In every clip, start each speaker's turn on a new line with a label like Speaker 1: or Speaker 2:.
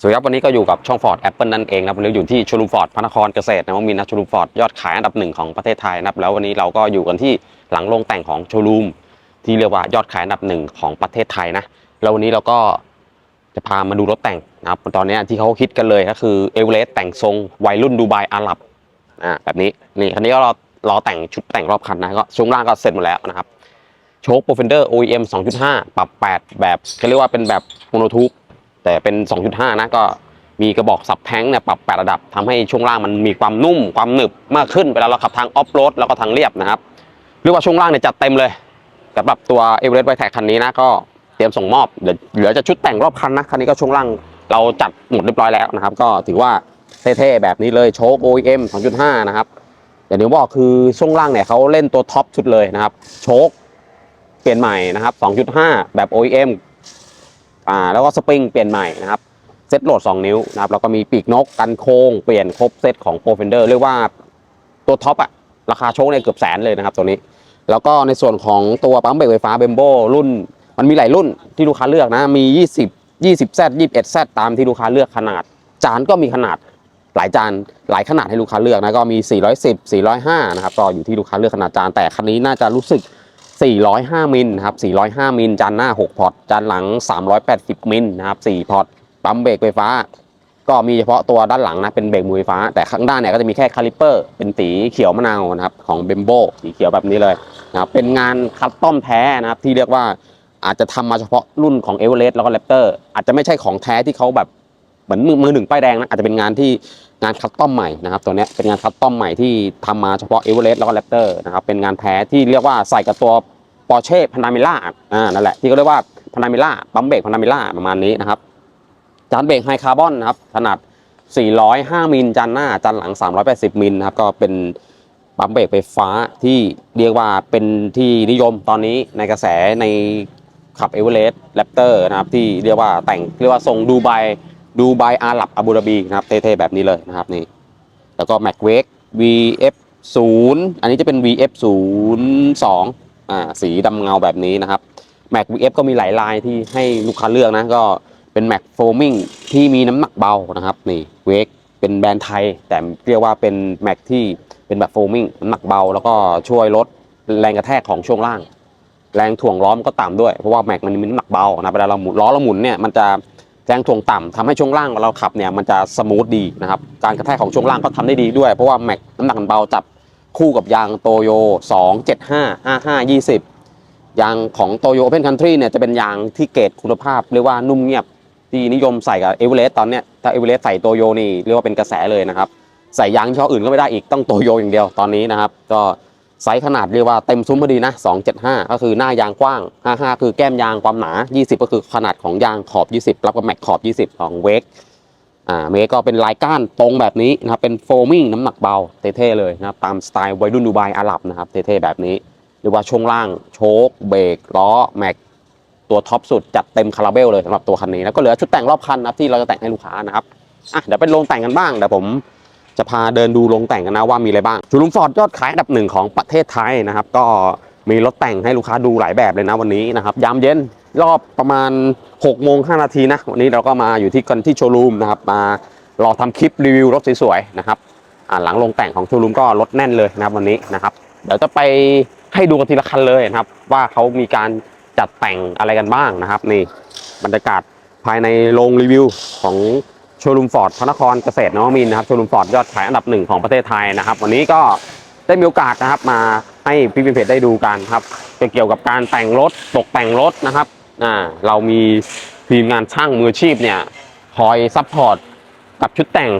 Speaker 1: สวัสดีครับวันนี้ก็อยู่กับช่องฟอร์ดแอปเปิลนั่นเองนะวันนี้อยู่ที่ชลูมฟอร์ดพระนครเกษตรนะว่ามีนะโชลูมฟอร์ดยอดขายอันดับหนึ่งของประเทศไทยนะครับแล้ววันนี้เราก็อยู่กันที่หลังโรงแต่งของชลูมที่เรียกว่ายอดขายอันดับหนึ่งของประเทศไทยนะแล้ววันนี้เราก็จะพามาดูรถแต่งนะครับตอนนี้ที่เขาคิดกันเลยก็คือเอเวอเรสต์แต่งทรงวัยรุ่นดูไบอาหรับอ่าแบบนี้นี่คันนี้ก็รอรอแต่งชุดแต่งรอบคันนะก็ช่วงล่างก็เสร็จหมดแล้วนะครับโชคโปรเฟนเดอร์ OEM 2.5 ปรับ 8 แบบเขาเรียกว่าเป็นแบบโมโนทูป แต่เป็น 2.5 นะก็มีกระบอกสับแท้งเนี่ยปรับ8ระดับทำให้ช่วงล่างมันมีความนุ่มความหนึบมากขึ้นเวลาเราขับทางออฟโรดแล้วก็ทางเรียบนะครับเรียกว่าช่วงล่างเนี่ยจัดเต็มเลยสำหรับตัว e v e r e s t y ไ e คันนี้นะก็เตรียมส่งมอบเดี๋ยวเหลือจะชุดแต่งรอบคันนะคันนี้ก็ช่วงล่างเราจัดหมดเรียบร้อยแล้วนะครับ ก็ถือว่าเท่ๆแบบนี้เลยโชค OEM 2.5 นะครับอย่างที่บอกคือช่วงล่างเนี่ยเขาเล่นตัวท็อปชุดเลยนะครับ โชคเปลี่ยนใหม่นะครับ 2.5 แบบ OEM อ่าแล้วก็สปริงเปลี่ยนใหม่นะครับเซตโหลด 2 นิ้วนะครับแล้วก็มีปีกนกกันโค้งเปลี่ยนครบเซตของ Pro Fender เรียกว่าตัวท็อปอะราคาโชคเนี่ยเกือบแสนเลยนะครับตัวนี้ แล้วก็ในส่วนของตัวปั๊มเบรกไฟฟ้าเบมโบรุ่น มันมีหลายรุ่นที่ลูกค้าเลือกนะมี 20 20 Z 21 Z ตามที่ลูกค้าเลือกขนาด จานก็มีขนาดหลายจานหลายขนาดให้ลูกค้าเลือกนะก็มี 410 405นะครับก็อยู่ที่ลูกค้าเลือกขนาดจานแต่คันนี้น่าจะรู้สึก 405 มิลนะครับ 405 มิล จานหน้า 6 พอร์ต จานหลัง 380 มิลนะครับ 4 พอร์ต ปั๊มเบรกไฟฟ้า ก็มีเฉพาะตัวด้านหลังนะ เป็นเบรกมือไฟฟ้า แต่ข้างด้านเนี่ยก็จะมีแค่คาลิปเปอร์ เป็นสีเขียวมะนาวนะครับ ของเบมโบสีเขียวแบบนี้เลยนะครับ เป็นงานคัสตอมแท้นะครับ ที่เรียกว่าอาจจะทำมาเฉพาะรุ่นของเอเวอเรสต์แล้วก็แรปเตอร์ อาจจะไม่ใช่ของแท้ที่เขาแบบเหมือนมือหนึ่งป้ายแดงนะ อาจจะเป็นงานที่ งานคัสตอมใหม่นะครับตัวนี้เป็นงานคัสตอมใหม่ที่ทำมาเฉพาะเอเวอเรสต์แล้วก็แรปเตอร์นะครับเป็นงานแท้ที่เรียกว่าใส่กับตัวปอร์เช่พานาเมล่าอ่านั่นแหละที่เขาเรียกว่าพานาเมล่าปั๊มเบรกพานาเมล่าประมาณนี้นะครับจานเบรกไฮคาร์บอนนะครับขนาด 405 มิลจานหน้าจานหลัง 380 มิลนะครับก็เป็นปั๊มเบรกไฟฟ้าที่เรียกว่าเป็นที่นิยมตอนนี้ในกระแสในขับเอเวอเรสต์แรปเตอร์นะครับที่เรียกว่าแต่งเรียกว่าทรงดูไบ ดูไบอาหรับอาบูดาบีนะครับเท่ๆแบบนี้เลยนะครับนี่แล้วก็ Mac w a k VF 0อันนี้จะเป็น VF 0 2อ่าสีดำเงาแบบนี้นะครับ Mac VF ก็มีหลายลายที่ให้ลูกค้าเลือกนะก็เป็น Mac Foaming ที่มีน้ำหนักเบานะครับนี่ w a k เป็นแบรนด์ไทย แต่เรียกว่าเป็น Mac ที่เป็นแบบ Foaming น้ำหนักเบา แล้วก็ช่วยลดแรงกระแทกของช่วงล่าง แรงถ่วงล้อมก็ต่ำด้วยเพราะว่า Mac มันมีน้ำหนักเบานะเวลาเราหมุนล้อเราหมุนเนี่ยมันจะ แรงถ่วงต่ำทำให้ช่วงล่างเราขับเนี่ยมันจะสมูทดีนะครับการกระแทกของช่วงล่างก็ทำได้ดีด้วย เพราะว่า Mac น้ำหนักมันเบาจับคู่กับยางโตโย275 55 20 ยางของโตโย Open Country เนี่ยจะเป็นยางที่เกรดคุณภาพเรียกว่านุ่มเงียบที่นิยมใส่กับเอเวอเรสต์ตอนเนี้ยถ้าเอเวอเรสต์ใส่โตโยนี่เรียกว่าเป็นกระแสเลยนะครับ ใส่ยางยี่ออื่นก็ไม่ได้อีกต้องโตโยอย่างเดียวตอนนี้นะครับ ก็ ไซส์ขนาดเรียกว่าเต็มซุ้มพอดีนะ 275 ก็คือหน้ายางกว้าง 55 คือแก้มยางความหนา 20 ก็คือขนาดของยางขอบ 20 รับกับแม็กขอบ 20 ของเวกอ่าเมก็เป็นลายก้านตรงแบบนี้นะครับ เป็นโฟมิ่งน้ำหนักเบาเท่ๆเลยนะครับ ตามสไตล์วัยรุ่นดูไบอาหรับนะครับ เท่ๆแบบนี้ หรือว่าช่วงล่างโชคเบรกล้อแม็กตัวท็อปสุดจัดเต็มคาราเบลเลยสำหรับตัวคันนี้ แล้วก็เหลือชุดแต่งรอบคันนะครับที่เราจะแต่งให้ลูกค้านะครับอะเดี๋ยวไปลงแต่งกันบ้างเดี๋ยวผม จะพาเดินดูลงแต่งกันนะว่ามีอะไรบ้างชูรุมฟอร์ดยอดขายอันดับหนึ่งของประเทศไทยนะครับ ก็มีรถแต่งให้ลูกค้าดูหลายแบบเลยนะวันนี้นะครับยามเย็นรอบประมาณ6โมง5นาทีนะวันนี้เราก็มาอยู่ที่กันที่โชว์รูมนะครับมารอทำคลิปรีวิวรถสวยๆนะครับหลังลงแต่งของโชว์รูมก็รถแน่นเลยนะครับวันนี้นะครับเดี๋ยวจะไปให้ดูกันทีละคันเลยนะครับ ว่าเขามีการจัดแต่งอะไรกันบ้างนะครับ นี่บรรยากาศภายในโรงรีวิวของ โชว์รูมฟอร์ดพระนครเกษตรนวมินนะครับโชว์รูมฟอร์ดยอดขายอันดับหนึ่งของประเทศไทยนะครับ วันนี้ก็ได้มีโอกาสนะครับมาให้พี่พิมเพจได้ดูกันครับเกี่ยวกับการแต่งรถตกแต่งรถนะครับอ่าเรามีทีมงานช่างมืออาชีพเนี่ยคอยซัพพอร์ตกับชุดแต่ง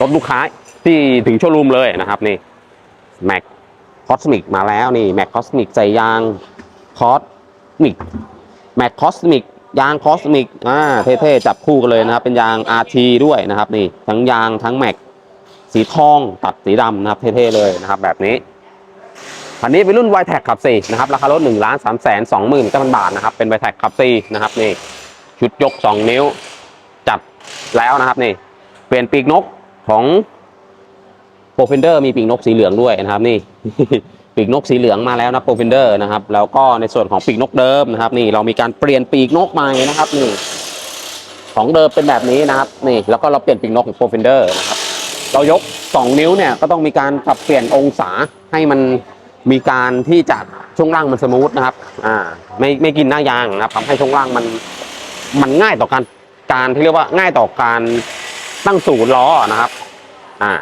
Speaker 1: รถลูกค้าที่ถึงโชว์รูมเลยนะครับนี่แม็กคอสมิกมาแล้วนี่แม็กคอสมิกใส่ยางคอสมิกแม็กคอสมิก ยางคอสมิกอ่าเท่ๆจับคู่กันเลยนะครับ เป็นยาง RT ด้วยนะครับนี่ทั้งยางทั้งแม็กสีทองตัดสีดำนะครับเท่ๆเลยนะครับ แบบนี้คันนี้เป็นรุ่น y t e c ขับ4นะครับราคารถ1ล้าน3แสน2หมื่นบาทนะครับเป็น y t e c ขับ4นะครับนี่ชุดยก 2 นิ้วจัดแล้วนะครับนี่เปลี่ยนปีกนกของโปรเฟนเดอร์มีปีกนกสีเหลืองด้วยนะครับนี่ ปีกนกสีเหลืองมาแล้วนะโปรเฟนเดอร์นะครับ แล้วก็ในส่วนของปีกนกเดิมนะครับ นี่เรามีการเปลี่ยนปีกนกใหม่นะครับนี่ของเดิมเป็นแบบนี้นะครับนี่แล้วก็เราเปลี่ยนปีกนกของโปรเฟนเดอร์นะครับเรายก 2 นิ้วเนี่ยก็ต้องมีการปรับเปลี่ยนองศาให้มันมีการที่จะช่วงล่างมันสมูทนะครับอ่าไม่ไม่กินหน้ายางนะครับทำให้ช่วงล่างมันมันง่ายต่อการการที่เรียกว่าง่ายต่อการตั้งศูนย์ล้อนะครับ อ่า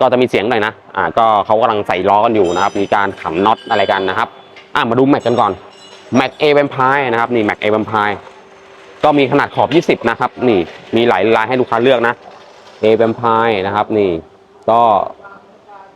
Speaker 1: ก็จะมีเสียงหน่อยนะอ่าก็เขากำลังใส่ล้อกันอยู่นะครับ มีการขำน็อตอะไรกันนะครับอ่ามาดูแม็กกันก่อนแม็กเอเวมพายนะครับนี่แม็กเอเวมพายก็มีขนาดขอบ 20 นะครับ นี่มีหลายลายให้ลูกค้าเลือกนะเอเวมพายนะครับ นี่ก็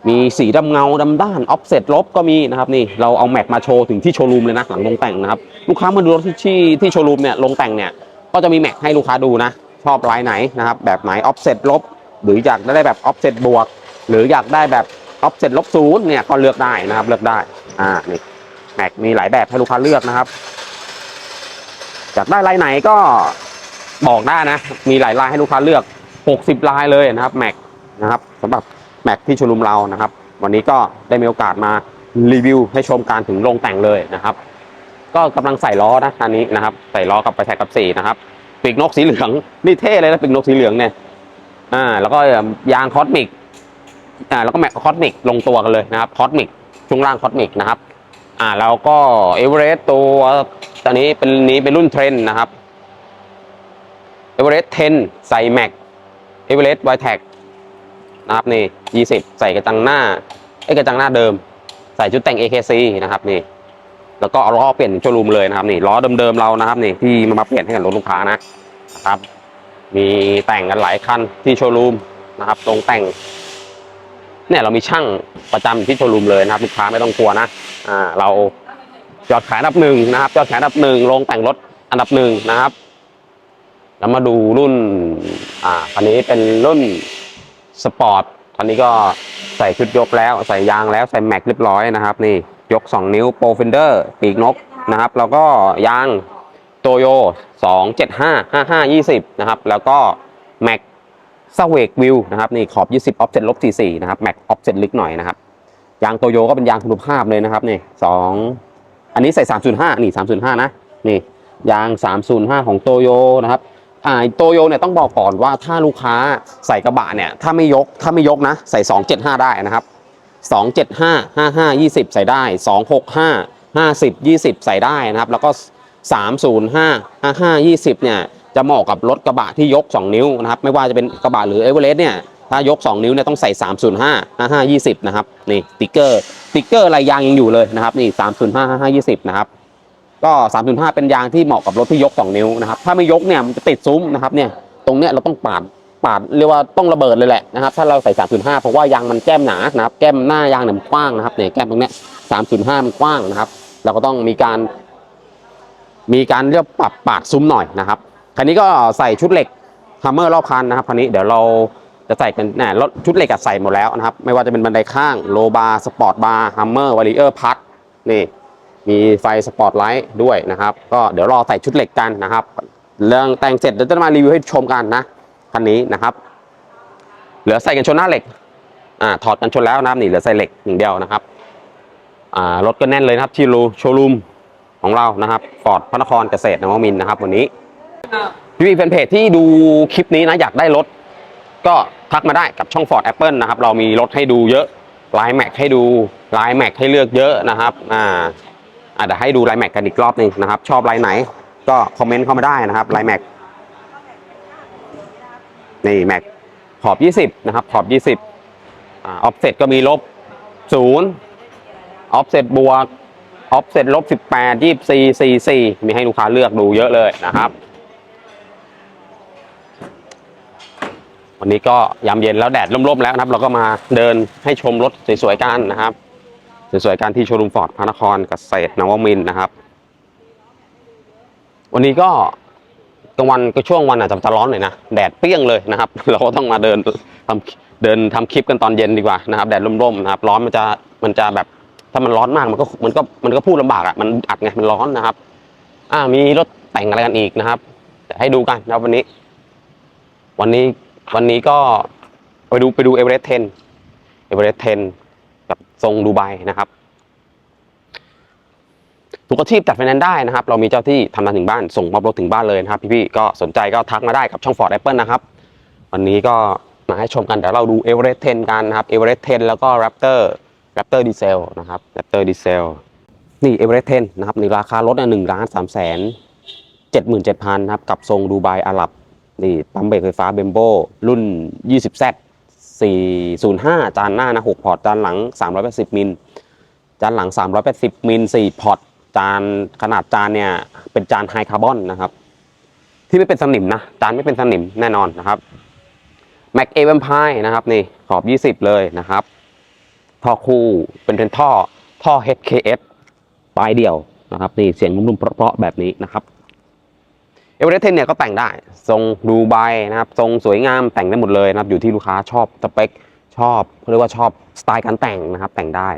Speaker 1: มีสีดำเงาดำด้านออฟเซตลบก็มีนะครับนี่เราเอาแม็กมาโชว์ถึงที่โชว์รูมเลยนะหลังลงแต่งนะครับลูกค้ามาดูรถที่ที่ที่โชว์รูมเนี่ยลงแต่งเนี่ยก็จะมีแม็กให้ลูกค้าดูนะ ชอบลายไหนนะครับแบบไหนออฟเซตลบ หรืออยากได้แบบออฟเซตบวก หรืออยากได้แบบออฟเซตลบศูนย์เนี่ยก็เลือกได้นะครับ เลือกได้ อ่านี่แม็กมีหลายแบบให้ลูกค้าเลือกนะครับอยากได้ลายไหนก็บอกได้นะ มีหลายลายให้ลูกค้าเลือก 60 ลายเลยนะครับแม็กนะครับสำหรับแม็กที่ชว์รูมเรานะครับ วันนี้ก็ได้มีโอกาสมารีวิวให้ชมการถึงลงแต่งเลยนะครับ ก็กำลังใส่ล้อนะคันนี้นะครับ ใส่ล้อกับไปแทกกับสีนะครับปีกนกสีเหลืองนี่เท่เลยนะปีกนกสีเหลืองเนี่ยอ่าแล้วก็ยางคอสมิก อ่าแล้วก็แม็กคอสมิกลงตัวกันเลยนะครับคอสมิกช่วงล่างคอสมิกนะครับอ่าแล้วก็เอเวอเรสต์ตัวตอนนี้เป็นนี้เป็นรุ่นเทรนนะครับเอเวอเรสต์10ใส่แม็กเอเวอเรสต์ไวแท็กนะครับนี่ 20 ใส่กระจังหน้าไอ้กระจังหน้าเดิม ใส่ชุดแต่ง AKC นะครับนี่ แล้วก็เอาล้อเปลี่ยนโชว์รูมเลยนะครับนี่ล้อเดิมๆเรานะครับนี่ที่มามาเปลี่ยนให้กับรถลูกค้านะนะครับ มีแต่งกันหลายคันที่โชว์รูมนะครับตรงแต่ง เนี่ยเรามีช่างประจำอยู่ที่โชว์รูมเลยนะครับลูกค้าไม่ต้องกลัวนะอ่าเรายอดขายอันดับหนึ่งนะครับยอดขายอันดับหนึ่งลงแต่งรถอันดับหนึ่งนะครับ แล้วมาดูรุ่นอ่าคันนี้เป็นรุ่นสปอร์ตคันนี้ก็ใส่ชุดยกแล้วใส่ยางแล้วใส่แม็กเรียบร้อยนะครับ นี่ยก 2 นิ้วโปรเฟนเดอร์ปีกนกนะครับ แล้วก็ยางโตโย275 55 20 นะครับ แล้วก็แม็ก ซเวกวิวนะครับนี่ขอบ 20 ออฟเซ็ตลบ44นะครับแม็กออฟเซ็ตลึกหน่อยนะครับยางโตโยก็เป็นยางคุณภาพเลยนะครับนี่สองอันนี้ใส่ 305 นี่ 305 นะ นี่ ยาง 305 ของโตโยนะครับอ่าโตโยเนี่ยต้องบอกก่อนว่าถ้าลูกค้าใส่กระบะเนี่ยถ้าไม่ยกถ้าไม่ยกนะ ใส่ 275 ได้นะครับ 275 55 20 ใส่ได้ 265 50 20 ใส่ได้นะครับ แล้วก็ 305 55 20 เนี่ย จะเหมาะกับรถกระบะที่ยก 2 นิ้วนะครับ ไม่ว่าจะเป็นกระบะหรือเอเวอเรสต์เนี่ยถ้ายก 2 นิ้วเนี่ยต้องใส่ 305 55 20 นะครับ นี่ติ๊กเกอร์ติ๊กเกอร์ลายยางยังอยู่เลยนะครับนี่305 55 20 นะครับ ก็ 305 เป็นยางที่เหมาะกับรถที่ยก 2 นิ้วนะครับ ถ้าไม่ยกเนี่ยมันจะติดซุ้มนะครับเนี่ยตรงเนี้ยเราต้องปาดปาดเรียกว่าต้องระเบิดเลยแหละนะครับถ้าเราใส่ 305 เพราะว่ายางมันแก้มหนานะครับแก้มหน้ายางเนี่ยมันกว้างนะครับเนี่ยแก้มตรงเนี้ย305 มันกว้างนะครับ เราก็ต้องมีการ มีการเรียกปรับปาดซุ้มหน่อยนะครับ คันนี้ก็ใส่ชุดเหล็กฮัมเมอร์รอบคันนะครับคันนี้เดี๋ยวเราจะใส่เป็นนี่ยรถชุดเหล็กใส่หมดแล้วนะครับ ไม่ว่าจะเป็นบันไดข้างโลบาร์สปอร์ตบาร์ฮัมเมอร์วอลเลอร์พัดนี่มีไฟสปอร์ตไลท์ด้วยนะครับ ก็เดี๋ยวรอใส่ชุดเหล็กกันนะครับ เรื่องแต่งเสร็จเดี๋ยวจะมารีวิวให้ชมกันนะคันนี้นะครับ เหลือใส่กันชนหน้าเหล็กอ่าถอดกันชนแล้วนะครับนี่เหลือใส่เหล็กอย่างเดียวนะครับอ่ารถก็แน่นเลยนะครับที่รูโชว์รูมของเรานะครับฟอร์ดพระนครเกษตรนวมินนะครับวันนี้ พี่พีแฟนเพจที่ดูคลิปนี้นะอยากได้รถ ก็ทักมาได้กับช่อง Ford Apple นะครับ เรามีรถให้ดูเยอะลายแม็กให้ดูลายแม็กให้เลือกเยอะนะครับอ่าอาจจะเดี๋ยวให้ดูลายแม็กกันอีกรอบหนึ่งนะครับ ชอบลายไหน ก็คอมเมนต์เข้ามาได้นะครับลายแม็กนี่แม็กขอบ 20 นะครับ ขอบ 20อออฟเซ็ตก็มีลบศูนย์ออฟเซ็ตบวก ออฟเซ็ตลบสิบแปดยี่สี่สี่สี่มีให้ลูกค้าเลือกดูเยอะเลยนะครับ วันนี้ก็ยามเย็นแล้วแดดร่มๆแล้วนะครับ เราก็มาเดินให้ชมรถสวยๆกันนะครับสวยๆกันที่โชว์รูมฟอร์ดพระนครเกษตรนวมินนะครับ วันนี้ก็กลางวันก็ช่วงวันอาจจะร้อนหน่อยนะแดดเปรี้ยงเลยนะครับ เราก็ต้องมาเดินทำเดินทำคลิปกันตอนเย็นดีกว่านะครับ แดดร่มๆนะครับ ร้อนมันจะมันจะแบบถ้ามันร้อนมากมันก็มันก็มันก็พูดลำบากอะมันอัดไงมันร้อนนะครับ อ่ามีรถแต่งอะไรกันอีกนะครับให้ดูกันนะครับวันนี้ วันนี้ วันนี้ก็ไปดูไปดูเอเวอเรสต์10เอเวอเรสต์10กับทรงดูไบนะครับทุกอาชีพจัดไฟแนนซ์ได้นะครับ เรามีเจ้าที่ทำงานถึงบ้าน ส่งมอบรถถึงบ้านเลยนะครับ พี่ๆก็สนใจก็ทักมาได้กับช่อง Ford Apple นะครับ วันนี้ก็มาให้ชมกันเดี๋ยวเราดู e v e r e s t 10กันนะครับ e v e r e s t 10แล้วก็ Raptor Raptor Diesel นะครับ Raptor Diesel นี่ e v e r e s t 10นนะครับในราคารถเนี่ยหนึ่งล้านสามแสนเจ็ดหมื่นเจ็ดพันครับกับทรงดูไบอาหรับ นี่ปั๊มเบรกไฟฟ้าเบมโบรุ่น 20Z 405 จานหน้านะ 6 พอร์ต จานหลัง 380 มิล จานหลัง 380 มิล 4 พอร์ต จานขนาดจานเนี่ย เป็นจานไฮคาร์บอนนะครับ ที่ไม่เป็นสนิมนะ จานไม่เป็นสนิมแน่นอนนะครับ Mac A Vampire นะครับนี่ขอบ 20 เลยนะครับท่อคู่เป็นเป็นท่อท่อ HKS ปลายเดี่ยวนะครับนี่เสียงนุ่มๆเพราะๆแบบนี้นะครับ เอเวอเรสต์เนี่ยก็แต่งได้ ทรงดูไบนะครับ ทรงสวยงามแต่งได้หมดเลยนะครับ อยู่ที่ลูกค้าชอบสเปคชอบเรียกว่าชอบสไตล์การแต่งนะครับ แต่งได้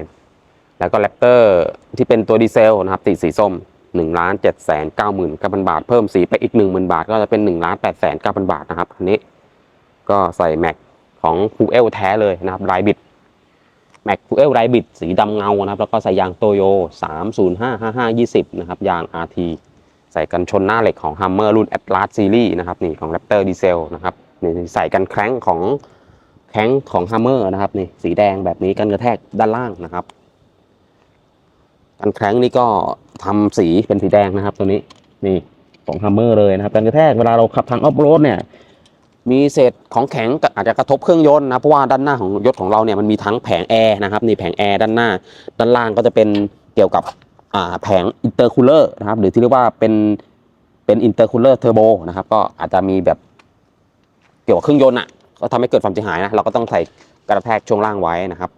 Speaker 1: แล้วก็แรปเตอร์ที่เป็นตัวดีเซลนะครับ ติดสีส้ม1ล้าน7แสน9หมื่น9พันบาท เพิ่มสีไปอีก 1 0,000 บาท ก็จะเป็น1ล้าน8แสน9พันบาทนะครับคันนี้ก็ใส่แม็กของฟูเอลแท้เลยนะครับไรบิดแม็กฟูเอลไรบิดสีดำเงานะครับ แล้วก็ใส่ยางโตโย305 55 20นะครับ ยาง RT ใส่กันชนหน้าเหล็กของ Hummer รุ่น Atlas Series นะครับนี่ของ Raptor Diesel นะครับนี่ใส่กันแคร้งของแคร้งของ Hummer นะครับนี่สีแดงแบบนี้กันกระแทกด้านล่างนะครับกันแคร้งนี่ก็ทำสีเป็นสีแดงนะครับ ตัวนี้นี่ของ Hummer เลยนะครับกันกระแทกเวลาเราขับทางออฟโรดเนี่ยมีเศษของแข็งอาจจะกระทบเครื่องยนต์นะเพราะว่าด้านหน้าของยศของเราเนี่ยมันมีทั้งแผงแอร์นะครับนี่แผงแอร์ด้านหน้า ด้านล่างก็จะเป็นเกี่ยวกับ แผงอินเตอร์คูลเลอร์นะครับ หรือที่เรียกว่าเป็นเป็นอินเตอร์คูลเลอร์เทอร์โบนะครับ ก็อาจจะมีแบบเกี่ยวกับเครื่องยนต์อะก็ทำให้เกิดความเสียหายนะเราก็ต้องใส่กระแทกช่วงล่างไว้นะครับ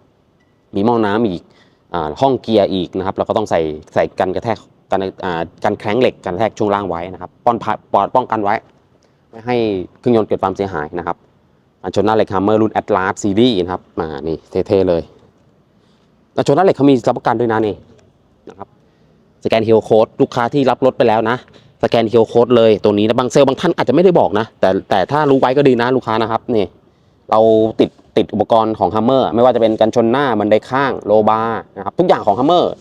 Speaker 1: มีหม้อน้ำอีกอห้องเกียร์อีกนะครับ เราก็ต้องใส่ใส่กันกระแทกกันอ่ากันแข้งเหล็กกันกรแทกช่วงล่างไว้นะครับ ป้อนพาป้อนป้องกันไว้ ไม่ให้เครื่องยนต์เกิดความเสียหายนะครับอันชนหน้าเหล็กฮัมเมอร์รุ่น Atlas Series นะครับมานี่เท่ๆเลยอันชนหน้าเหล็กเขามีรับประกันด้วยนะนี่นะครับ สแกนเฮลโค้ดลูกค้าที่รับรถไปแล้วนะสแกนเฮลโค้ดเลยตัวนี้นะบางเซลล์บางท่านอาจจะไม่ได้บอกนะ แต่แต่ถ้ารู้ไว้ก็ดีนะลูกค้านะครับนี่เราติดติดอุปกรณ์ของฮัมเมอร์ไม่ว่าจะเป็นกันชนหน้าบันไดข้างโลบาร์นะครับทุกอย่างของฮัมเมอร์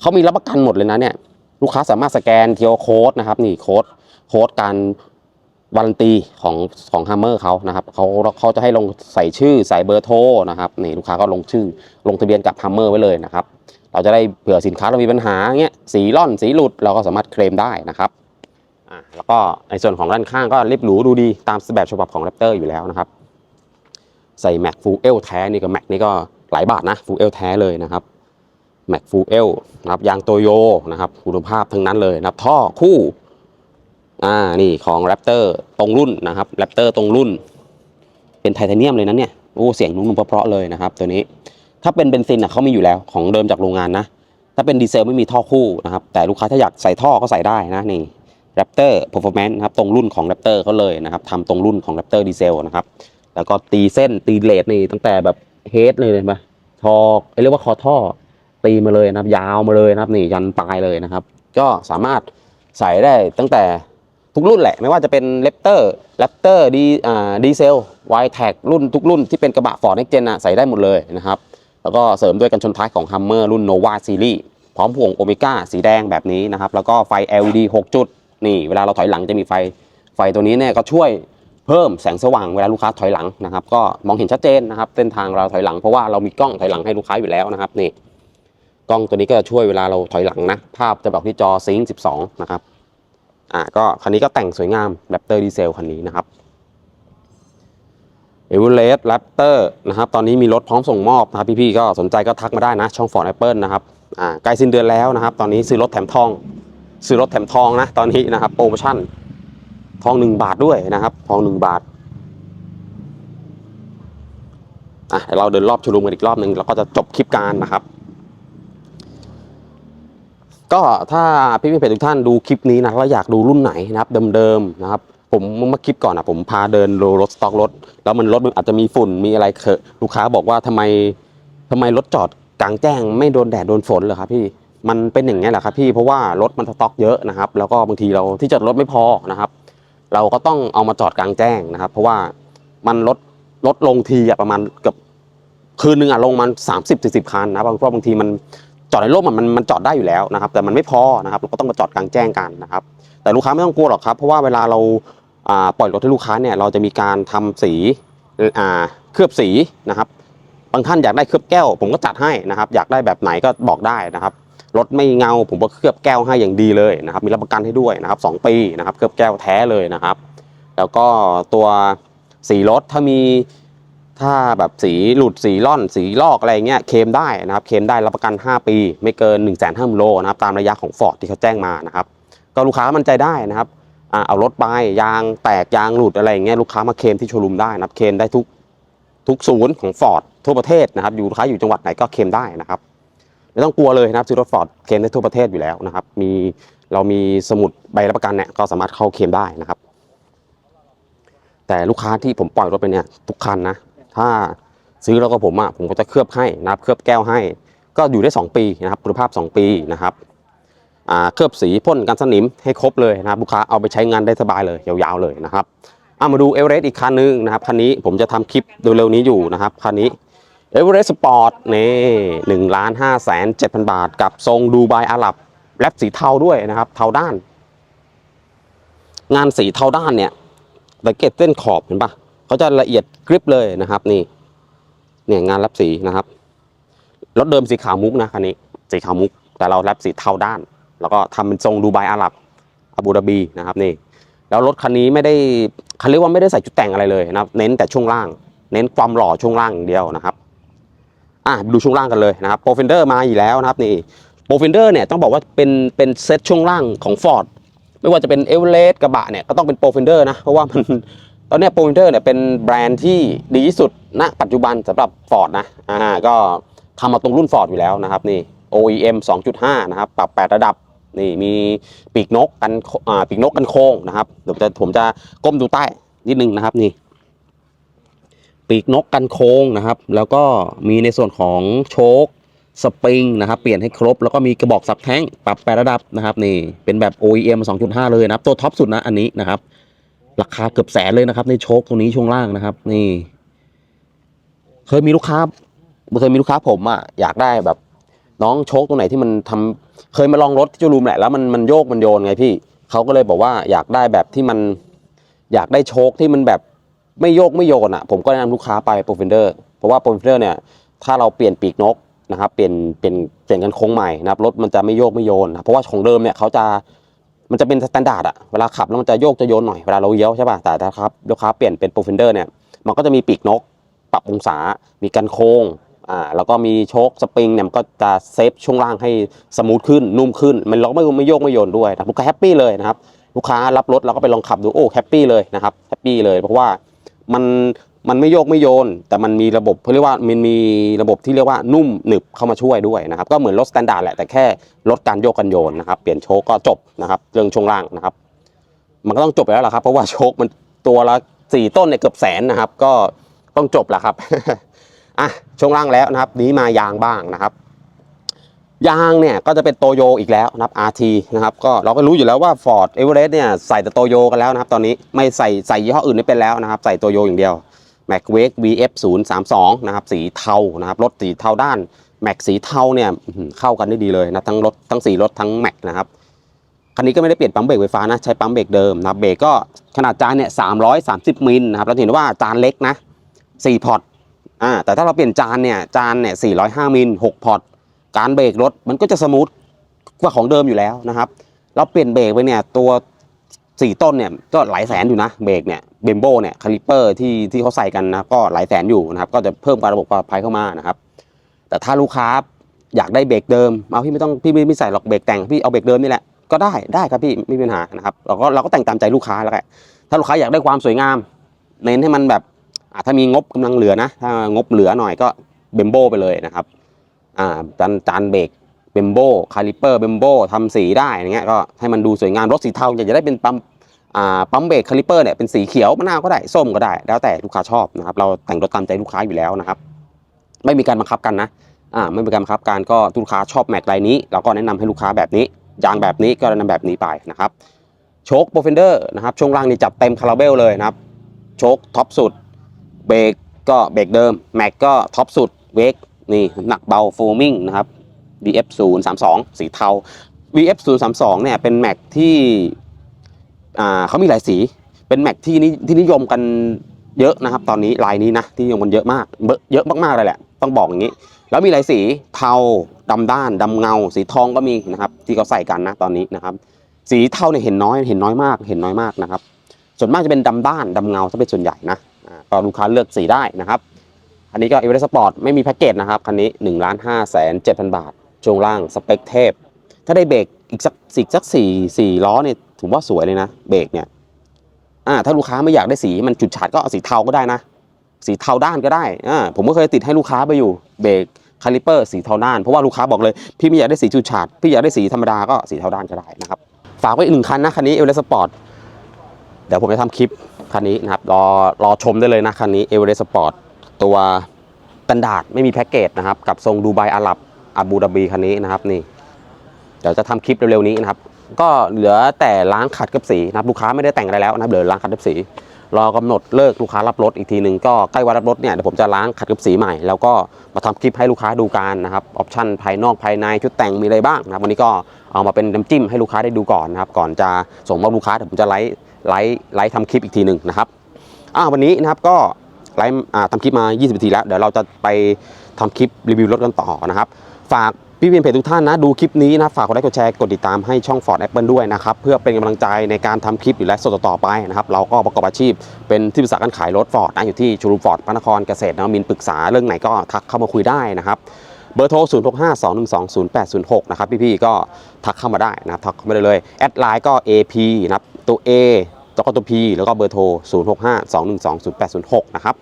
Speaker 1: เขามีรับประกันหมดเลยนะเนี่ยลูกค้าสามารถสแกนเทลโค้ดนะครับนี่โค้ดโค้ดการวารันตีของของฮัมเมอร์เขานะครับเขาเขาจะให้ลงใส่ชื่อใส่เบอร์โทรนะครับนี่ลูกค้าก็ลงชื่อลงทะเบียนกับฮัมเมอร์ไว้เลยนะครับ เราจะได้เผื่อสินค้าเรามีปัญหาเงี้ยสีร่อนสีหลุดเราก็สามารถเคลมได้นะครับอ่าแล้วก็ในส่วนของด้านข้างก็เรียบหรูดูดีตามแบบฉบับของแรปเตอร์อยู่แล้วนะครับ ใส่แม็กฟูเอลแท้นี่ก็แม็กนี่ก็หลายบาทนะฟูเอลแท้เลยนะครับแม็กฟูเอลนะครับยางโตโยนะครับคุณภาพทั้งนั้นเลยนะครับท่อคู่อ่านี่ของแรปเตอร์ตรงรุ่นนะครับแรปเตอร์ตรงรุ่น เป็นไทเทเนียมเลยนะเนี่ยโอ้เสียงนุ่มๆเพราะๆเลยนะครับ ตัวนี้ ถ้าเป็นเบนซินอะเขามีอยู่แล้วของเดิมจากโรงงานนะ ถ้าเป็นดีเซลไม่มีท่อคู่นะครับ แต่ลูกค้าถ้าอยากใส่ท่อก็ใส่ได้นะนี่แรปเตอร์ performance นะครับตรงรุ่นของแรปเตอร์เขาเลยนะครับทำตรงรุ่นของแรปเตอร์ดีเซลนะครับ แล้วก็ตีเส้นตีเลดนี่ตั้งแต่แบบเฮดเลยเลยปะทอเรียกว่าคอท่อตีมาเลยนะครับ ยาวมาเลยนะครับนี่ยันปลายเลยนะครับ ก็สามารถใส่ได้ตั้งแต่ทุกรุ่นแหละ ไม่ว่าจะเป็นเลปเตอร์แรปเตอร์ดีอ่าดีเซลไวแท็กรุ่นทุกรุ่นที่เป็นกระบะฟอร์ดเน็กเจนอะใส่ได้หมดเลยนะครับ แล้วก็เสริมด้วยกันชนท้ายของ Hummer รุ่น Nova Series พร้อมพวงโอเมก้าสีแดงแบบนี้นะครับ แล้วก็ไฟ LED 6 จุด นี่เวลาเราถอยหลังจะมีไฟ ไฟตัวนี้เนี่ยก็ช่วยเพิ่มแสงสว่างเวลาลูกค้าถอยหลังนะครับ ก็มองเห็นชัดเจนนะครับเส้นทางเราถอยหลังเพราะว่าเรามีกล้องถอยหลังให้ลูกค้าอยู่แล้วนะครับนี่กล้องตัวนี้ก็จะช่วยเวลาเราถอยหลังนะ ภาพจะบอกที่จอซิงค์12 นะครับ อ่าก็คันนี้ก็แต่งสวยงามแรปเตอร์ดีเซลคันนี้นะครับ เอเวอเรสต์แรปเตอร์นะครับตอนนี้มีรถพร้อมส่งมอบนะครับพี่ๆก็สนใจก็ทักมาได้นะ ช่องฟอร์ดแอปเปิลนะครับอ่าใกล้สิ้นเดือนแล้วนะครับ ตอนนี้ซื้อรถแถมทอง ซื้อรถแถมทองนะ ตอนนี้นะครับโปรโมชั่น ทองหนึ่งบาทด้วยนะครับ ทองหนึ่งบาทอะเดี๋ยวเราเดินรอบชมรมกันอีกรอบหนึ่งแล้วก็จะจบคลิปการนะครับ ก็ถ้าพี่พี่เพจทุกท่านดูคลิปนี้นะแล้วอยากดูรุ่นไหนนะครับ เดิมๆนะครับ ผมเมื่อคลิปก่อนอะผมพาเดินดูรถสต็อกรถ แล้วมันรถมันอาจจะมีฝุ่นมีอะไรเคอะลูกค้าบอกว่าทำไมทำไมรถจอดกลางแจ้ง ไม่โดนแดดโดนฝนเหรอครับพี่มันเป็นอย่างนี้แหละครับพี่เพราะว่ารถมันสต็อกเยอะนะครับ แล้วก็บางทีเราที่จอดรถไม่พอนะครับ เราก็ต้องเอามาจอดกลางแจ้งนะครับ เพราะว่ามันลดลดลงทีอะประมาณเกือบคืนหนึ่งอะลงมันสามสิบสี่สิบคันนะเพราะบางทีมัน จอดในร่มมันมันจอดได้อยู่แล้วนะครับ แต่มันไม่พอนะครับเราก็ต้องมาจอดกลางแจ้งกันนะครับ แต่ลูกค้าไม่ต้องกลัวหรอกครับ เพราะว่าเวลาเราปล่อยรถให้ลูกค้าเนี่ยเราจะมีการทำสีเคลือบสีนะครับบางท่านอยากได้เคลือบแก้ว ผมก็จัดให้นะครับ อยากได้แบบไหนก็บอกได้นะครับรถไม่เงาผมก็เคลือบแก้วให้อย่างดีเลยนะครับ มีรับประกันให้ด้วยนะครับสองปีนะครับ เคลือบแก้วแท้เลยนะครับ แล้วก็ตัวสีรถถ้ามี ถ้าแบบสีหลุดสีร่อนสีลอกอะไรเงี้ยเคมได้นะครับเคมได้รับประกัน 5 ปี ไม่เกิน1 5 0 0 0 0โลนะครับตามระยะของฟอร์ดที่เขาแจ้งมานะครับก็ลูกค้ามั่นใจได้นะครับเอารถไปยางแตกยางหลุดอะไรเงี้ยลูกค้ามาเคมที่โชว์รูมได้นะครับเคมได้ทุกทุกศูนย์ของฟอร์ดทั่วประเทศนะครับอยู่ลูกค้าอยู่จังหวัดไหนก็เคมได้นะครับไม่ต้องกลัวเลยนะครับซื้อรถฟอร์ดเคมได้ทั่วประเทศอยู่แล้วนะครับมีเรามีสมุดใบรับประกันเนี่ยก็สามารถเข้าเคมได้นะครับ แต่ลูกค้าที่ผมปล่อยรถไปเนี่ยทุกคันนะ ถ้าซื้อแล้วก็ผมอะผมก็จะเคลือบให้นะครับเคลือบแก้วให้ ก็อยู่ได้ 2 ปีนะครับคุณภาพ 2 ปีนะครับเคลือบสีพ่นกันสนิมให้ครบเลยนะครับลูกค้าเอาไปใช้งานได้สบายเลยยาวๆเลยนะครับเอามาดูเอเวอเรสต์อีกคันนึงนะครับคันนี้ผมจะทำคลิปเร็วนี้อยู่นะครับคันนี้เอเวอเรสต์สปอร์ตนี่หนึ่งล้านห้าแสนเจ็ดพันบาท กับทรงดูไบอาหรับแรปสีเทาด้วยนะครับเทาด้าน งานสีเทาด้านเนี่ยสังเกตเส้นขอบเห็นปะ เขาจะละเอียดกริบเลยนะครับ นี่เนี่ยงานรับสีนะครับรถเดิมสีขาวมุกนะคันนี้สีขาวมุก แต่เราแรปสีเทาด้าน แล้วก็ทำเป็นทรงดูไบอาหรับอาบูดาบีนะครับนี่ แล้วรถคันนี้ไม่ได้เขาเรียกว่าไม่ได้ใส่ชุดแต่งอะไรเลยนะครับ เน้นแต่ช่วงล่าง เน้นความหล่อช่วงล่างอย่างเดียวนะครับอะดูช่วงล่างกันเลยนะครับโปรเฟนเดอร์มาอีกแล้วนะครับนี่โปรเฟนเดอร์เนี่ยต้องบอกว่าเป็นเป็นเซตช่วงล่างของ Ford ไม่ว่าจะเป็นเอเวอเรสต์กระบะเนี่ยก็ต้องเป็นโปรเฟนเดอร์นะเพราะว่ามัน ตอนนี้โปรเฟนเดอร์เนี่ยเป็นแบรนด์ที่ดีที่สุดณปัจจุบันสำหรับ Ford นะอ่าก็ทำมาตรงรุ่น Ford อยู่แล้วนะครับนี่ OEM 2.5 นะครับ ปรับ 8 ระดับนี่มีปีกนกกันอ่าปีกนกกันโค้งนะครับเดี๋ยวจะผมจะก้มดูใต้นิดนึงนะครับนี่ ปีกนกกันโค้งนะครับ แล้วก็มีในส่วนของโชคสปริงนะครับเปลี่ยนให้ครบแล้วก็มีกระบอกสับแท้งปรับแปดระดับนะครับนี่เป็นแบบ OEM 2.5 เลยนะครับ ตัวท็อปสุดนะอันนี้นะครับ ราคาเกือบแสนเลยนะครับ ในโชคตรงนี้ช่วงล่างนะครับ นี่ เคยมีลูกค้าเคยมีลูกค้าผมอะอยากได้แบบ น้องโชคตรงไหนที่มันทำเคยมาลองรถที่จูรูมแหละแล้วมันมันโยกมันโยนไงพี่เขาก็เลยบอกว่าอยากได้แบบที่มันอยากได้โชคที่มันแบบไม่โยกไม่โยนอะ ผมก็แนะนำลูกค้าไปโปรเฟนเดอร์เพราะว่าโปรเฟนเดอร์เนี่ยถ้าเราเปลี่ยนปีกนกนะครับเปลี่ยนเปลี่ยนเปลี่ยนกันโค้งใหม่นะครับรถมันจะไม่โยกไม่โยนนะเพราะว่าของเดิมเนี่ยเขาจะ มันจะเป็นสแตนดาร์ดอะเวลาขับแล้วมันจะโยกจะโยนหน่อยเวลาเราเลี้ยวใช่ป่ะแต่ถ้าครับลูกค้าเปลี่ยนเป็นโปรเฟนเดอร์เนี่ยมันก็จะมีปีกนก ปรับองศา มีกันโค้งอ่าแล้วก็มีโชคสปริงเนี่ยมันก็จะเซฟช่วงล่างให้สมูทขึ้นนุ่มขึ้น มันเราไม่ไม่โยกไม่โยนด้วยนะลูกค้าแฮปปี้เลยนะครับลูกค้ารับรถเราก็ไปลองขับดูโอ้แฮปปี้เลยนะครับแฮปปี้เลยเพราะว่ามัน มันไม่โยกไม่โยน แต่มันมีระบบเขาเรียกว่ามันมีระบบที่เรียกว่านุ่มหนึบเข้ามาช่วยด้วยนะครับ ก็เหมือนรถสแตนดาร์ดแหละแต่แค่ลดการโยกกันโยนนะครับเปลี่ยนโชคก็จบนะครับเรื่องช่วงล่างนะครับ มันก็ต้องจบไปแล้วล่ะครับ เพราะว่าโชคมันตัวละสี่ต้นเนี่ยเกือบแสนนะครับ ก็ต้องจบแหละครับอะช่วงล่างแล้วนะครับ นี้มายางบ้างนะครับยางเนี่ยก็จะเป็นโตโยอีกแล้วนะครับ RT นะครับก็เราก็รู้อยู่แล้วว่า Ford Everest เนี่ยใส่แต่โตโยกันแล้วนะครับ ตอนนี้ไม่ใส่ใส่ยี่ห้ออื่นไม่เป็นแล้วนะครับ ใส่โตโยอย่างเดียว Mac Wake VF 0 3 2นะครับสีเทานะครับรถสีเทาด้าน Mac สีเทาเนี่ยเข้ากันได้ดีเลยนะทั้งรถทั้งสีรถทั้ง Mac นะครับคันนี้ก็ไม่ได้เปลี่ยนปั๊มเบรกไฟฟ้านะใช้ปั๊มเบรกเดิมนะเบรกก็ขนาดจานเนี่ย330มิลนะครับเราเห็นว่าจานเล็กนะ4พอร์ตอ่าแต่ถ้าเราเปลี่ยนจานเนี่ยจานเนี่ย405มิล6พอร์ตการเบรกรถมันก็จะสมูทกว่าของเดิมอยู่แล้วนะครับ เราเปลี่ยนเบรกไปเนี่ยตัว สี่ต้นเนี่ยก็หลายแสนอยู่นะเบรกเนี่ยเบมโบเนี่ยคาลิเปอร์ที่ที่เขาใส่กันนะก็หลายแสนอยู่นะครับก็จะเพิ่มการระบบปลอดภัยเข้ามานะครับ แต่ถ้าลูกค้าอยากได้เบรกเดิมเอาพี่ไม่ต้องพี่ไม่ไม่ใส่หรอกเบรกแต่งพี่เอาเบรกเดิมนี่แหละก็ได้ได้ครับพี่ไม่มีปัญหานะครับเราก็เราก็แต่งตามใจลูกค้าแล้วแหละถ้าลูกค้าอยากได้ความสวยงาม เน้นให้มันแบบถ้ามีงบกำลังเหลือนะถ้างบเหลือหน่อยก็เบมโบไปเลยนะครับอ่าจานจานเบรก เบมโบคาลิเปอร์เบมโบทำสีได้อย่างเงี้ยก็ให้มันดูสวยงามรถสีเทาอยากจะได้เป็นปั๊มปั๊มเบรกคาลิเปอร์เนี่ยเป็นสีเขียวมะนาวก็ได้ส้มก็ได้ แล้วแต่ลูกค้าชอบนะครับเราแต่งรถตามใจลูกค้าอยู่แล้วนะครับ ไม่มีการบังคับกันนะอ่าไม่มีการบังคับการก็ลูกค้าชอบแม็กลายนี้ เราก็แนะนำให้ลูกค้าแบบนี้ยางแบบนี้ก็แนะนำแบบนี้ไปนะครับโชคโปรเฟนเดอร์นะครับช่วงล่างนี่จับเต็มคาราเบลเลยนะครับโชคท็อปสุดเบรกก็เบรกเดิมแม็กก็ท็อปสุดเวกนี่หนักเบาโฟมิงนะครับ VF 0 3 2 สีเทา VF 0 3 2 เนี่ยเป็นแม็กที่เขามีหลายสี เป็นแม็กที่นิที่นิยมกันเยอะนะครับ ตอนนี้ลายนี้นะที่นิยมกันเยอะมากเบอะเยอะมากๆเลยแหละต้องบอกอย่างนี้ แล้วมีหลายสีเทาดำด้านดำเงา สีทองก็มีนะครับ ที่เขาใส่กันนะตอนนี้นะครับ สีเทาเนี่ยเห็นน้อยเห็นน้อยมาก เห็นน้อยมากนะครับ ส่วนมากจะเป็นดำด้านดำเงาถ้าเป็นส่วนใหญ่นะอ่าก็ลูกค้าเลือกสีได้นะครับอันนี้ก็เอเวอเรสต์สปอร์ตไม่มีแพ็กเกจนะครับคันนี้1นึ่งล้านห้าแสนเจ็ดพันบาท ช่วงล่างสเปคเทพ ถ้าได้เบรกอีกสักสีสักสี่สี่ล้อเนี่ยถือว่าสวยเลยนะเบรกเนี่ยอ่าถ้าลูกค้าไม่อยากได้สีมันจุดฉาดก็เอาสีเทาก็ได้นะ สีเทาด้านก็ได้อ่าผมก็เคยติดให้ลูกค้าไปอยู่เบรกคาลิเปอร์สีเทาด้าน เพราะว่าลูกค้าบอกเลย พี่ไม่อยากได้สีจุดฉาดพี่อยากได้สีธรรมดาก็สีเทาด้านก็ได้นะครับฝากไว้อีกหนึ่งคันนะคันนี้เอเวอเรสต์สปอร์ตเดี๋ยวผมจะทำคลิปคันนี้นะครับรอรอชมได้เลยนะคันนี้เอเวอเรสต์สปอร์ตตัวสแตนดาดไม่มีแพ็กเกจนะครับกับทรงดูไบอาหรับ อาบูดาบีคันนี้นะครับนี่ เดี๋ยวจะทำคลิปเร็วๆนี้นะครับ ก็เหลือแต่ล้างขัดกับสีนะครับลูกค้าไม่ได้แต่งอะไรแล้วนะครับเหลือล้างขัดกับสี รอกำหนดเลิกลูกค้ารับรถอีกทีหนึ่งก็ใกล้วันรับรถเนี่ยเดี๋ยวผมจะล้างขัดกับสีใหม่ แล้วก็มาทำคลิปให้ลูกค้าดูกันนะครับออปชั่นภายนอกภายในชุดแต่งมีอะไรบ้างนะครับวันนี้ก็เอามาเป็นน้ำจิ้มให้ลูกค้าได้ดูก่อนนะครับก่อนจะส่งมอบลูกค้าเดี๋ยวผมจะไลฟ์ไลฟ์ไลฟ์ทำคลิปอีกทีหนึ่งนะครับอ่าวันนี้นะครับก็ไลฟ์ทำคลิปมา 20นาทีแล้ว เดี๋ยวเราจะไปทำคลิปรีวิวรถกันต่อนะครับ ฝากพี่เพียนเพจทุกท่านนะดูคลิปนี้นะฝากกดไลค์กดแชร์กดติดตามให้ช่อง Ford Apple ด้วยนะครับเพื่อเป็นกำลังใจในการทำคลิปอยู่และสดต่อไปนะครับเราก็ประกอบอาชีพเป็นที่ปรึกษาการขายรถ Ford นะอยู่ที่ชูรูฟอร์ดพระนครเกษตรนะมินปรึกษาเรื่องไหนก็ทักเข้ามาคุยได้นะครับเบอร์โทร 0 6 5 2 1 2 0 8 0 6 นะครับ พี่ๆ ก็ทักเข้ามาได้นะครับ ทักเข้ามาได้เลย แอดไลน์ก็ AP นะครับ ตัว A แล้วก็ตัว P แล้วก็เบอร์โทร 0 6 5 2 1 2 0 8 0 6 นะครับ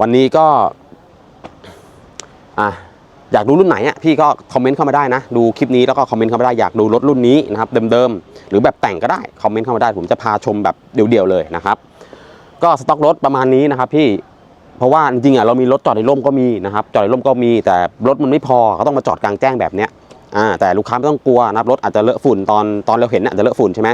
Speaker 1: วันนี้ก็ อะ อยากดูรุ่นไหนอะพี่ก็คอมเมนต์เข้ามาได้นะ ดูคลิปนี้แล้วก็คอมเมนต์เข้ามาได้อยากดูรถรุ่นนี้นะครับเดิมๆหรือแบบแต่งก็ได้คอมเมนต์เข้ามาได้ผมจะพาชมแบบเดี่ยวๆเลยนะครับ ก็สต็อกรถประมาณนี้นะครับพี่เพราะว่าจริงๆอะเรามีรถจอดในร่มก็มีนะครับจอดในร่มก็มีแต่รถมันไม่พอก็ต้องมาจอดกลางแจ้งแบบเนี้ยอ่าแต่ลูกค้าไม่ต้องกลัวนะครับรถอาจจะเลอะฝุ่นตอนตอนเราเห็นเนี่ยอาจจะเลอะฝุ่นใช่ไหม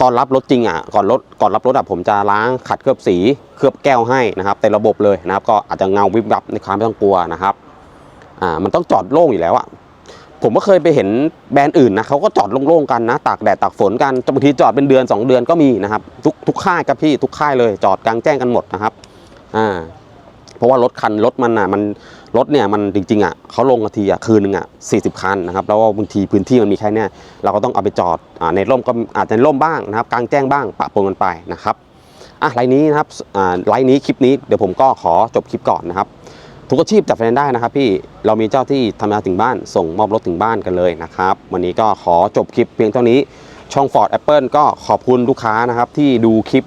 Speaker 1: ตอนรับรถจริงอะก่อนรถก่อนรับรถอะผมจะล้างขัดเคลือบสีเคลือบแก้วให้นะครับเต็มระบบเลยนะครับก็อาจจะเงาวิบวับในค้าไม่ต้องกลัวนะครับ อ่ามันต้องจอดโล่งอยู่แล้วอะผมก็เคยไปเห็นแบรนด์อื่นนะเขาก็จอดโล่งๆกันนะตากแดดตากฝนกันบางทีจอดเป็นเดือน 2 เดือนก็มีนะครับ ทุกทุกค่ายครับพี่ทุกค่ายเลยจอดกลางแจ้งกันหมดนะครับอ่าเพราะว่ารถคันรถมันอะมันรถเนี่ยมันจริงๆอะเขาลงทีอะคืนหนึ่งอะสี่สิบคันนะครับแล้วบางทีพื้นที่มันมีแค่เนี้ยเราก็ต้องเอาไปจอดอ่าในร่มก็อาจจะในร่มบ้างนะครับ กลางแจ้งบ้างปะปนกันไปนะครับอะไลน์นี้นะครับอ่าไลน์นี้คลิปนี้เดี๋ยวผมก็ขอจบคลิปก่อนนะครับ ทุกอาชีพจับไฟแนนซ์ได้นะครับพี่เรามีเจ้าที่ทำงานถึงบ้านส่งมอบรถถึงบ้านกันเลยนะครับ วันนี้ก็ขอจบคลิปเพียงเท่านี้ช่อง Ford Apple ก็ขอบคุณลูกค้านะครับที่ดูคลิป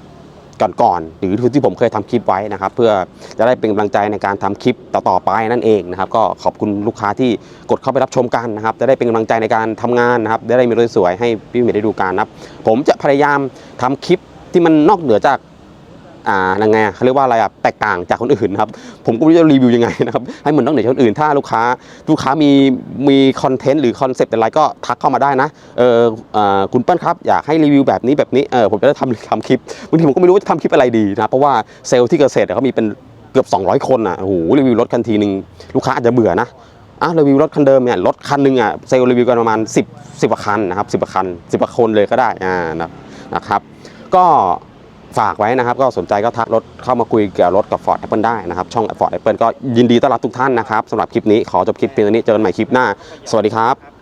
Speaker 1: ก่อนๆหรือที่ผมเคยทำคลิปไว้นะครับ เพื่อจะได้เป็นกำลังใจในการทำคลิปต่อๆไปนั่นเองนะครับ ก็ขอบคุณลูกค้าที่กดเข้าไปรับชมกันนะครับ จะได้เป็นกำลังใจในการทำงานนะครับจะได้มีรถสวยให้พี่เมย์ได้ดูกันนะครับ ผมจะพยายามทำคลิปที่มันนอกเหนือจาก อ่ายังไงเขาเรียกว่าอะไรอะแตกต่างจากคนอื่นครับผมก็ไม่รู้จะรีวิวยังไงนะครับให้เหมือนต้องเหนือจากคนอื่น ถ้าลูกค้าลูกค้ามีมีคอนเทนต์หรือคอนเซปต์อะไรก็ทักเข้ามาได้นะเอออ่าคุณเปิ้ลครับอยากให้รีวิวแบบนี้แบบนี้เออผมจะได้ทำทำคลิปบางทีผมก็ไม่รู้ว่าจะทำคลิปอะไรดีนะเพราะว่าเซลล์ที่เกษตรเขามีเป็นเกือบ 200 คนอะโอ้โหรีวิวรถคันทีหนึ่งลูกค้าอาจจะเบื่อนะอะรีวิวรถคันเดิมเนี่ยรถคันหนึ่งอะเซลล์รีวิวกันประมาณ 10 10กว่าคันนะครับ10กว่าคัน10กว่าคนเลยก็ได้อ่านะนะครับก็ ฝากไว้นะครับ ก็สนใจก็ทักรถเข้ามาคุยเกี่ยวกับรถกับ Ford Apple ได้นะครับ ช่อง Ford Apple ก็ยินดีต้อนรับทุกท่านนะครับสำหรับคลิปนี้ขอจบคลิปเพียงเท่านี้เจอกันใหม่คลิปหน้า สวัสดีครับ